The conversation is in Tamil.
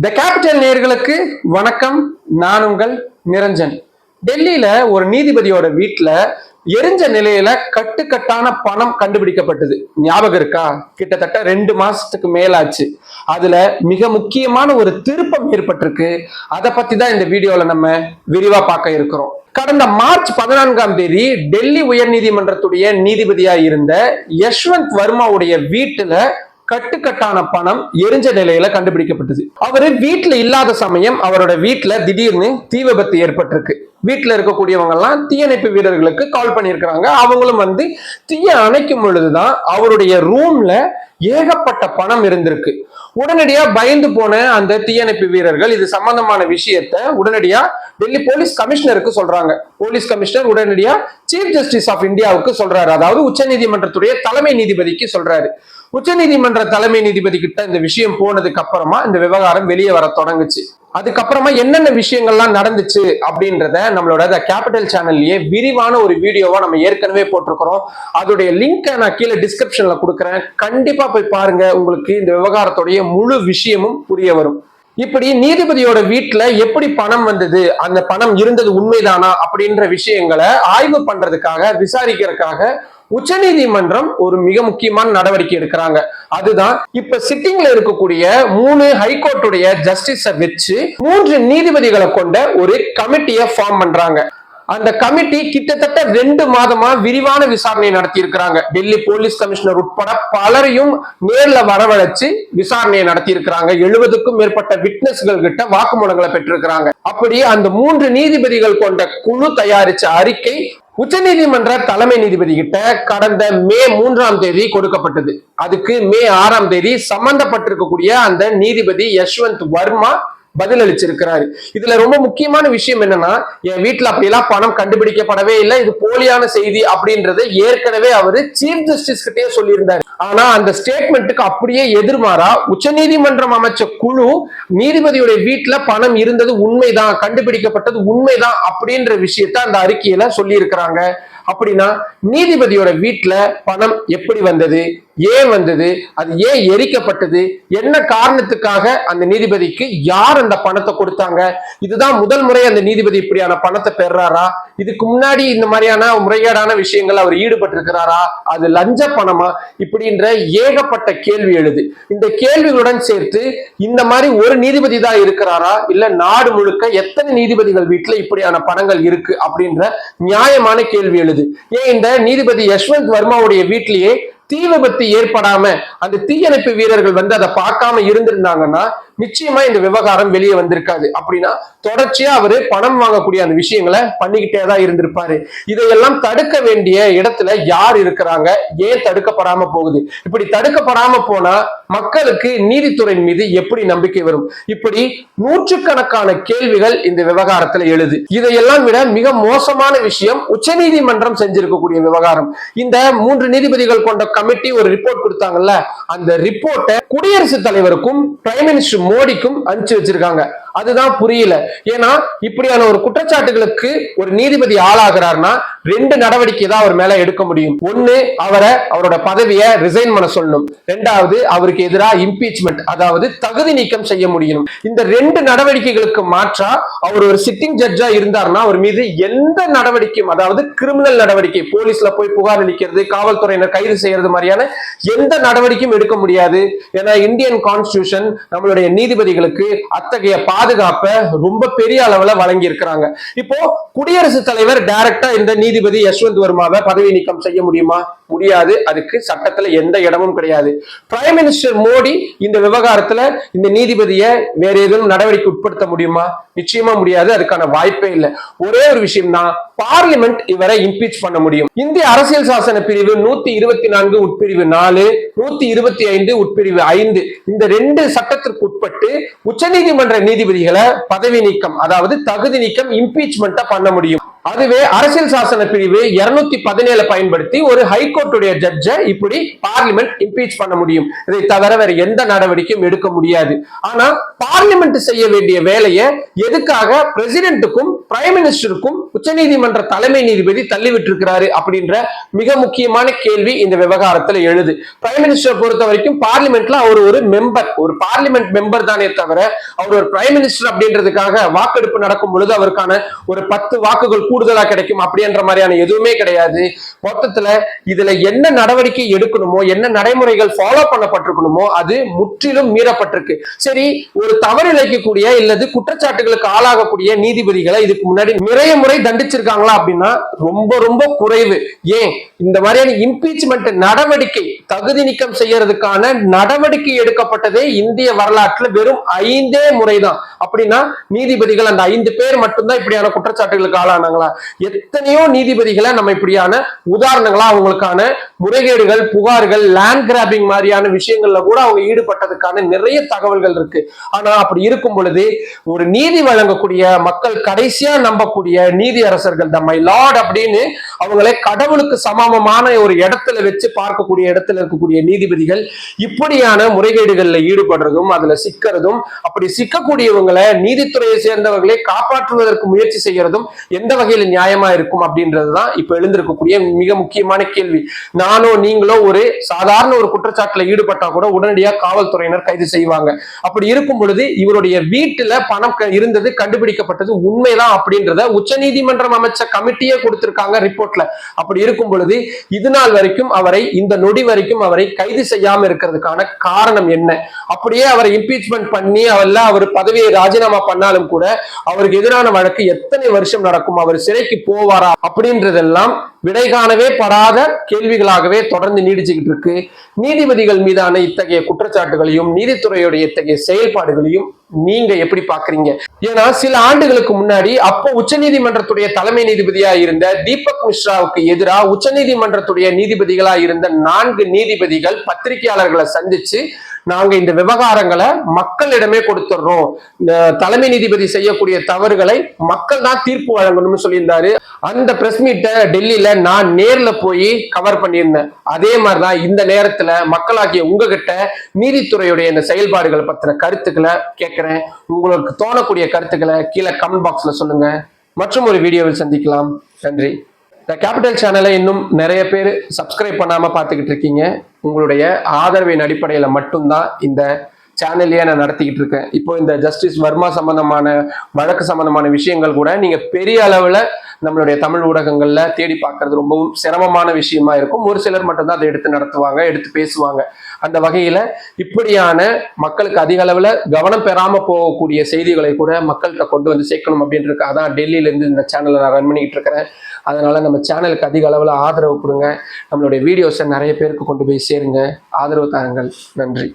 த கேபிட்டல் நேர்களுக்கு வணக்கம். நான் உங்கள் நிரஞ்சன். டெல்லியில ஒரு நீதிபதியோட வீட்டுல எரிஞ்ச நிலையில கட்டுக்கட்டான பணம் கண்டுபிடிக்கப்பட்டது. ஞாபகம் இருக்கா? கிட்டத்தட்ட ரெண்டு மாசத்துக்கு மேலாச்சு. அதுல மிக முக்கியமான ஒரு திருப்பம் ஏற்பட்டிருக்கு. அதை பத்தி தான் இந்த வீடியோல நம்ம விரிவா பார்க்க இருக்கிறோம். கடந்த மார்ச் பதினான்காம் தேதி டெல்லி உயர்நீதிமன்றத்துடைய நீதிபதியா இருந்த யஷ்வந்த் வர்மாவுடைய வீட்டுல கட்டுக்கட்டான பணம் எரிஞ்ச நிலையில கண்டுபிடிக்கப்பட்டது. அவரு வீட்டுல இல்லாத சமயம் அவரோட வீட்டுல திடீர்னு தீ விபத்து ஏற்பட்டிருக்கு. வீட்டுல இருக்கக்கூடியவங்க எல்லாம் தீயணைப்பு வீரர்களுக்கு கால் பண்ணியிருக்கிறாங்க. அவங்களும் வந்து தீய அணைக்கும் பொழுதுதான் அவருடைய ரூம்ல ஏகப்பட்ட பணம் இருந்திருக்கு. உடனடியா பயந்து போன அந்த தீயணைப்பு வீரர்கள் இது சம்பந்தமான விஷயத்த உடனடியா டெல்லி போலீஸ் கமிஷனருக்கு சொல்றாங்க. போலீஸ் கமிஷனர் உடனடியா சீஃப் ஜஸ்டிஸ் ஆஃப் இந்தியாவுக்கு சொல்றாரு. அதாவது உச்சநீதிமன்றத்துடைய தலைமை நீதிபதிக்கு சொல்றாரு. உச்சநீதிமன்ற தலைமை நீதிபதி கிட்ட இந்த விஷயம் போனதுக்கு அப்புறமா இந்த விவகாரம் வெளியே வர தொடங்குச்சு. அதுக்கப்புறமா என்னென்ன விஷயங்கள்லாம் நடந்துச்சு அப்படின்றத நம்மளோட கேபிட்டல் சேனல்லையே விரிவான ஒரு வீடியோவா நம்ம ஏற்கனவே போட்டிருக்கிறோம். அதோடைய லிங்கை நான் கீழே டிஸ்கிரிப்ஷன்ல கொடுக்குறேன். கண்டிப்பா போய் பாருங்க. உங்களுக்கு இந்த விவகாரத்துடைய முழு விஷயமும் புரிய வரும். இப்படி நீதிபதியோட வீட்டுல எப்படி பணம் வந்தது? அந்த பணம் இருந்தது உண்மைதானா? அப்படின்ற விஷயங்களை ஆய்வு பண்றதுக்காக விசாரிக்கிறதுக்காக உச்சநீதிமன்றம் ஒரு மிக முக்கியமான நடவடிக்கை எடுக்கிறாங்க. அதுதான் இப்ப சிட்டிங்ல இருக்கக்கூடிய மூணு ஹைகோர்ட்டுடைய ஜஸ்டிஸ வச்சு மூன்று நீதிபதிகளை கொண்ட ஒரு கமிட்டியை ஃபார்ம் பண்றாங்க. அந்த கமிட்டி கிட்டத்தட்ட ரெண்டு மாதமா விரிவான விசாரணை நடத்தி இருக்கிறாங்க. டெல்லி போலீஸ் கமிஷனர் உட்பட பலரையும் நேர்ல வரவழைச்சு விசாரணையை நடத்தி இருக்கிறாங்க. எழுபதுக்கும் மேற்பட்ட விட்னஸ்கள் கிட்ட வாக்குமூலங்களை பெற்றிருக்கிறாங்க. அப்படி அந்த மூன்று நீதிபதிகள் கொண்ட குழு தயாரிச்ச அறிக்கை உச்சநீதிமன்ற தலைமை நீதிபதி கிட்ட கடந்த மே மூன்றாம் தேதி கொடுக்கப்பட்டது. அதுக்கு மே ஆறாம் தேதி சம்பந்தப்பட்டிருக்கக்கூடிய அந்த நீதிபதி யஷ்வந்த் வர்மா பதில் அளிச்சிருக்கிறாரு இதுல ரொம்ப முக்கியமான விஷயம் என்னன்னா என் வீட்டுல அப்படியெல்லாம் பணம் கண்டுபிடிக்கப்படவே இல்லை. இது போலியான செய்தி அப்படின்றத ஏற்கனவே அவரு சீஃப் ஜஸ்டிஸ் கிட்டே சொல்லியிருந்தாரு. ஆனா அந்த ஸ்டேட்மெண்ட்டுக்கு அப்படியே எதிர்மாறா உச்சநீதிமன்றம் அமைச்ச குழு நீதிபதியுடைய வீட்டுல பணம் இருந்தது உண்மைதான் கண்டுபிடிக்கப்பட்டது உண்மைதான் அப்படின்ற விஷயத்த அந்த அறிக்கையில சொல்லி இருக்கிறாங்க அப்படின்னா நீதிபதியோட வீட்டுல பணம் எப்படி வந்தது? ஏன் வந்தது? அது ஏன் எரிக்கப்பட்டது? என்ன காரணத்துக்காக அந்த நீதிபதிக்கு யார் அந்த பணத்தை கொடுத்தாங்க? இதுதான் முதல் முறை அந்த நீதிபதி இப்படியான பணத்தை பெறாரா இதுக்கு முன்னாடி இந்த மாதிரியான முறைகேடான விஷயங்கள் அவர் ஈடுபட்டிருக்கிறாரா? அது லஞ்ச பணமா? இப்படின்ற ஏகப்பட்ட கேள்வி எழுது. இந்த கேள்விகளுடன் சேர்த்து இந்த மாதிரி ஒரு நீதிபதி தான் இருக்கிறாரா? இல்ல நாடு முழுக்க எத்தனை நீதிபதிகள் வீட்டுல இப்படியான பணங்கள் இருக்கு? அப்படின்ற நியாயமான கேள்வி எழுது. ஏன் இந்த நீதிபதி யஷ்வந்த் வர்மாவுடைய வீட்டிலேயே தீ விபத்து ஏற்படாம அந்த தீயணைப்பு வீரர்கள் வந்து அதை பார்க்காம இருந்திருந்தாங்கன்னா நிச்சயமா இந்த விவகாரம் வெளியே வந்திருக்காது. அப்படின்னா தொடர்ச்சியா அவரு பணம் வாங்கக்கூடிய அந்த விஷயங்களை பண்ணிக்கிட்டே தான் இருந்திருப்பாரு. இதையெல்லாம் தடுக்க வேண்டிய இடத்துல யார் இருக்கிறாங்க? ஏன் தடுக்கப்படாம போகுது? இப்படி தடுக்கப்படாம போனா மக்களுக்கு நீதித்துறையின் மீது எப்படி நம்பிக்கை வரும்? இப்படி நூற்றுக்கணக்கான கேள்விகள் இந்த விவகாரத்துல எழுது. இதையெல்லாம் விட மிக மோசமான விஷயம் உச்சநீதிமன்றம் செஞ்சிருக்கக்கூடிய விவகாரம். இந்த மூன்று நீதிபதிகள் கொண்ட கமிட்டி ஒரு ரிப்போர்ட் கொடுத்தாங்கல்ல அந்த ரிப்போர்ட்டை குடியரசுத் தலைவருக்கும் பிரைம் மினிஸ்டர் மோடிக்கும் அனுப்பிச்சு வச்சிருக்காங்க. அதுதான் புரியல. ஏன்னா இப்படியான ஒரு குற்றச்சாட்டுகளுக்கு ஒரு நீதிபதி ஆளாகிறார்னா ரெண்டு நடவடிக்கை தான் அவர் மேல எடுக்க முடியும். ஒண்ணு அவரை அவரோட பதவியை ரிசைன் பண்ண சொல்லணும். ரெண்டாவது அவருக்கு எதிராக இம்பீச்மெண்ட் அதாவது தகுதி நீக்கம் செய்ய முடியும். இந்த ரெண்டு நடவடிக்கைகளுக்கு மாற்றா அவர் ஒரு சிட்டிங் ஜட்ஜா இருந்தார்னா அவர் மீது எந்த நடவடிக்கையும் அதாவது கிரிமினல் நடவடிக்கை போலீஸ்ல போய் புகார் அளிக்கிறது காவல்துறையினர் கைது செய்யறது மாதிரியான எந்த நடவடிக்கையும் எடுக்க முடியாது. ஏன்னா இந்தியன் கான்ஸ்டியூஷன் நம்மளுடைய நீதிபதிகளுக்கு அத்தகைய பாதி பாதுகாப்பை ரொம்ப பெரிய அளவுல வழங்கி இருக்கிறாங்க இப்போ குடியரசுத் தலைவர் டைரக்டா இந்த நீதிபதி யஷ்வந்த் வர்மாவை பதவி நீக்கம் செய்ய முடியுமா? முடியாது. அதுக்கு சட்டத்துல எந்த இடமும் கிடையாது. பிரைம் மினிஸ்டர் மோடி இந்த விவகாரத்துல இந்த நீதிபதியை வேற ஏதும் நடவடிக்கை உட்படுத்த முடியுமா? நிச்சயமா முடியாது. அதுக்கான வாய்ப்பே இல்லை. ஒரே ஒரு விஷயம் தான் பார்லிமெண்ட் இவரை இம்பீச் பண்ண முடியும். இந்திய அரசியல் சாசன பிரிவு நூத்தி இருபத்தி நான்கு உட்பிரிவு நாலு நூத்தி இருபத்தி ஐந்து உட்பிரிவு ஐந்து. இந்த ரெண்டு சட்டத்திற்கு உட்பட்டு உச்சநீதிமன்ற நீதிபதி நீதிபதிகளை பதவி நீக்கம் அதாவது தகுதி நீக்கம் இம்பீச்மெண்ட்டை பண்ண முடியும். அதுவே அரசியல் சாசன பிரிவு இருநூத்தி பதினேழு பயன்படுத்தி ஒரு ஹைகோர்ட்டுடைய ஜட்ஜை இப்படி பார்லிமெண்ட் இம்பீச் பண்ண முடியும். இதை தவிர வேற எந்த நடவடிக்கையும் எடுக்க முடியாது. ஆனா பார்லிமெண்ட் செய்ய வேண்டிய வேலையை எதுக்காக பிரசிடென்ட்டுக்கும் பிரைம் மினிஸ்டருக்கும் உச்சநீதிமன்ற தலைமை நீதிபதி தள்ளிவிட்டு இருக்கிறாரு அப்படின்ற மிக முக்கியமான கேள்வி இந்த விவகாரத்துல எழுது. பிரைம் மினிஸ்டர் பொறுத்த வரைக்கும் பார்லிமெண்ட்ல அவர் ஒரு மெம்பர் ஒரு பார்லிமெண்ட் மெம்பர் தானே தவிர அவர் ஒரு பிரைம் மினிஸ்டர் அப்படின்றதுக்காக வாக்கெடுப்பு நடக்கும் பொழுது அவருக்கான ஒரு பத்து வாக்குகள் கூட கூடுதலா கிடைக்கும் அப்படின்ற மாதிரியான எதுவுமே கிடையாது. மொத்தத்துல இதுல என்ன நடவடிக்கை எடுக்கணுமோ என்ன நடைமுறைகள் ஃபாலோ பண்ணப்பட்டிருக்கணுமோ அது முற்றிலும் மீறப்பட்டிருக்கு. சரி ஒரு தவறு இழைக்கக்கூடிய இல்லது குற்றச்சாட்டுகளுக்கு ஆளாகக்கூடிய நீதிபதிகளை இதுக்கு முன்னாடி நிறைய முறை தண்டிச்சிருக்காங்களா அப்படின்னா ரொம்ப ரொம்ப குறைவு. ஏன்? இந்த மாதிரியான இம்பீச்மெண்ட் நடவடிக்கை தகுதி நீக்கம் செய்யறதுக்கான நடவடிக்கை எடுக்கப்பட்டதே இந்திய வரலாற்றுல வெறும் ஐந்தே முறைதான். அப்படின்னா நீதிபதிகள் அந்த ஐந்து பேர் மட்டும்தான் இப்படியான குற்றச்சாட்டுகளுக்கு ஆளானாங்களா? எத்தனையோ நீதிபதிகளை நம்ம இப்படியான உதாரணங்களா அவங்களுக்கான முறைகேடுகள் புகார்கள் லேண்ட் கிராபிங் மாதிரியான விஷயங்கள்ல கூட அவங்க ஈடுபட்டதுக்கான நிறைய தகவல்கள் இருக்கு. ஆனா அப்படி இருக்கும் பொழுது ஒரு நீதி வழங்கக்கூடிய மக்கள் கடைசியா நம்பக்கூடிய நீதி அரசர்கள் த மை லார்ட் அப்படின்னு அவங்களை கடவுளுக்கு சமமான ஒரு இடத்துல வச்சு பார்க்கக்கூடிய இடத்துல இருக்கக்கூடிய நீதிபதிகள் இப்படியான முறைகேடுகள்ல ஈடுபடுறதும் அதுல சிக்கிறதும் அப்படி சிக்கக்கூடியவங்களை நீதித்துறையை சேர்ந்தவர்களை காப்பாற்றுவதற்கு முயற்சி செய்யறதும் எந்த வகையில் நியாயமா இருக்கும் அப்படின்றதுதான் இப்ப எழுந்திருக்கக்கூடிய மிக முக்கியமான கேள்வி. நானோ நீங்களோ ஒரு சாதாரண ஒரு குற்றச்சாட்டுல ஈடுபட்டா கூட உடனடியா காவல்துறையினர் கைது செய்வாங்க. அப்படி இருக்கும் பொழுது இவருடைய வீட்டுல பணம் க- இருந்தது கண்டுபிடிக்கப்பட்டது உண்மைதான் அப்படின்றத உச்சநீதிமன்றம் அமைச்ச கமிட்டியே கொடுத்திருக்காங்க ரிப்போர்ட் ரிப்போர்ட்ல அப்படி இருக்கும் பொழுது இது நாள் வரைக்கும் அவரை இந்த நொடி வரைக்கும் அவரை கைது செய்யாம இருக்கிறதுக்கான காரணம் என்ன? அப்படியே அவரை இம்பீச்மெண்ட் பண்ணி அவர்ல அவர் பதவியை ராஜினாமா பண்ணாலும் கூட அவருக்கு எதிரான வழக்கு எத்தனை வருஷம் நடக்கும்? அவர் சிறைக்கு போவாரா? அப்படின்றதெல்லாம் விடை காணவே படாத கேள்விகளாகவே தொடர்ந்து நீடிச்சுக்கிட்டு இருக்கு. நீதிபதிகள் மீதான இத்தகைய குற்றச்சாட்டுகளையும் நீதித்துறையுடைய இத்தகைய செயல்பாடுகளையும் நீங்க எப்படி பாக்குறீங்க ஏன்னா சில ஆண்டுகளுக்கு முன்னாடி அப்போ உச்சநீதிமன்றத்துடைய தலைமை நீதிபதியா இருந்த தீபக் மிஸ்ராவுக்கு எதிராக உச்சநீதிமன்றத்துடைய நீதிபதிகளா இருந்த நான்கு நீதிபதிகள் பத்திரிகையாளர்களை சந்திச்சு நாங்க இந்த விவகாரங்களை மக்களிடமே கொடுத்துடுறோம். இந்த தலைமை நீதிபதி செய்யக்கூடிய தவறுகளை மக்கள் தான் தீர்ப்பு வழங்கணும்னு சொல்லியிருந்தாரு. அந்த பிரஸ் மீட்டை டெல்லியில நான் நேர்ல போய் கவர் பண்ணியிருந்தேன். அதே மாதிரிதான் இந்த நேரத்துல மக்களாகிய உங்ககிட்ட நீதித்துறையுடைய இந்த செயல்பாடுகளை பத்தின கருத்துக்களை கேட்கிறேன். உங்களுக்கு தோணக்கூடிய கருத்துக்களை கீழே கமெண்ட் பாக்ஸ்ல சொல்லுங்க. மற்றும் ஒரு வீடியோவில் சந்திக்கலாம். நன்றி. இந்த கேபிட்டல் சேனலை இன்னும் நிறைய பேர் சப்ஸ்கிரைப் பண்ணாமல் பார்த்துக்கிட்டு இருக்கீங்க. உங்களுடைய ஆதரவின் அடிப்படையில் மட்டும்தான் இந்த சேனல்லையே நான் நடத்திக்கிட்டு இருக்கேன். இப்போ இந்த ஜஸ்டிஸ் வர்மா சம்பந்தமான வழக்கு சம்பந்தமான விஷயங்கள் கூட நீங்க பெரிய அளவுல நம்மளுடைய தமிழ் ஊடகங்கள்ல தேடி பார்க்கறது ரொம்பவும் சிரமமான விஷயமா இருக்கும். ஒரு சிலர் மட்டும்தான் அதை எடுத்து நடத்துவாங்க எடுத்து பேசுவாங்க. அந்த வகையில இப்படியான மக்களுக்கு அதிக அளவுல கவனம் பெறாம போகக்கூடிய செய்திகளை கூட மக்கள்கிட்ட கொண்டு வந்து சேர்க்கணும் அப்படின்றது அதான் டெல்லியில இருந்து இந்த சேனலை நான் ரன் பண்ணிக்கிட்டு இருக்கிறேன். அதனால நம்ம சேனலுக்கு அதிக அளவுல ஆதரவு கொடுங்க. நம்மளுடைய வீடியோஸை நிறைய பேருக்கு கொண்டு போய் சேருங்க. ஆதரவு தாருங்கள். நன்றி.